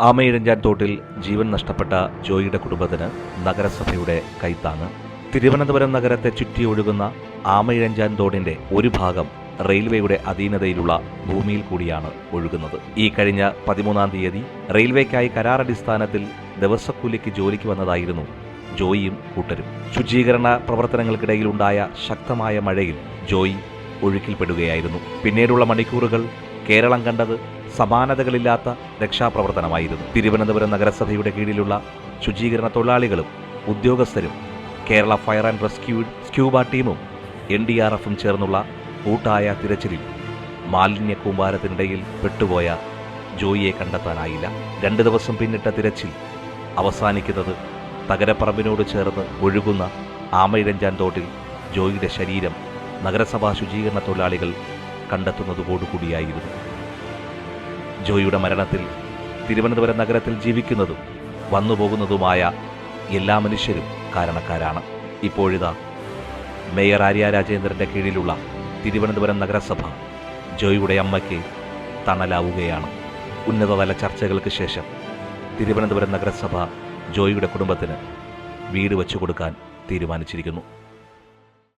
ആമയിഴഞ്ചാൻ തോട്ടിൽ ജീവൻ നഷ്ടപ്പെട്ട ജോയിയുടെ കുടുംബത്തിന് നഗരസഭയുടെ കൈത്താങ്ങ്. തിരുവനന്തപുരം നഗരത്തെ ചുറ്റിയൊഴുകുന്ന ആമയിഴഞ്ചാൻ തോടിന്റെ ഒരു ഭാഗം റെയിൽവേയുടെ അധീനതയിലുള്ള ഭൂമിയിൽ കൂടിയാണ് ഒഴുകുന്നത്. ഈ കഴിഞ്ഞ പതിമൂന്നാം തീയതി റെയിൽവേക്കായി കരാറടിസ്ഥാനത്തിൽ ദിവസക്കൂലിക്ക് ജോലിക്ക് വന്നതായിരുന്നു ജോയിയും കൂട്ടരും. ശുചീകരണ പ്രവർത്തനങ്ങൾക്കിടയിലുണ്ടായ ശക്തമായ മഴയിൽ ജോയി ഒഴുക്കിൽപ്പെടുകയായിരുന്നു. പിന്നീടുള്ള മണിക്കൂറുകൾ കേരളം കണ്ടത് സമാനതകളില്ലാത്ത രക്ഷാപ്രവർത്തനമായിരുന്നു. തിരുവനന്തപുരം നഗരസഭയുടെ കീഴിലുള്ള ശുചീകരണ തൊഴിലാളികളും ഉദ്യോഗസ്ഥരും Kerala fire and rescue scuba ടീമും എൻ ഡി ആർ എഫും ചേർന്നുള്ള കൂട്ടായ തിരച്ചിലിൽ മാലിന്യ കൂമ്പാരത്തിനിടയിൽ പെട്ടുപോയ ജോയിയെ കണ്ടെത്താനായില്ല. രണ്ട് ദിവസം പിന്നിട്ട തിരച്ചിൽ അവസാനിക്കുന്നത് തകരപ്പറമ്പിനോട് ചേർന്ന് ഒഴുകുന്ന ആമയിഴഞ്ചാൻ തോട്ടിൽ ജോയിയുടെ ശരീരം നഗരസഭാ ശുചീകരണ തൊഴിലാളികൾ കണ്ടെത്തുന്നതോടുകൂടിയായിരുന്നു. ജോയിയുടെ മരണത്തിൽ തിരുവനന്തപുരം നഗരത്തിൽ ജീവിക്കുന്നതും വന്നുപോകുന്നതുമായ എല്ലാ മനുഷ്യരും കാരണക്കാരാണ്. ഇപ്പോഴിതാ മേയർ ആര്യ രാജേന്ദ്രന്റെ കീഴിലുള്ള തിരുവനന്തപുരം നഗരസഭ ജോയിയുടെ അമ്മയ്ക്ക് തണലാവുകയാണ്. ഉന്നതതല ചർച്ചകൾക്ക് ശേഷം തിരുവനന്തപുരം നഗരസഭ ജോയിയുടെ കുടുംബത്തിന് വീട് വെച്ചു കൊടുക്കാൻ തീരുമാനിച്ചിരിക്കുന്നു.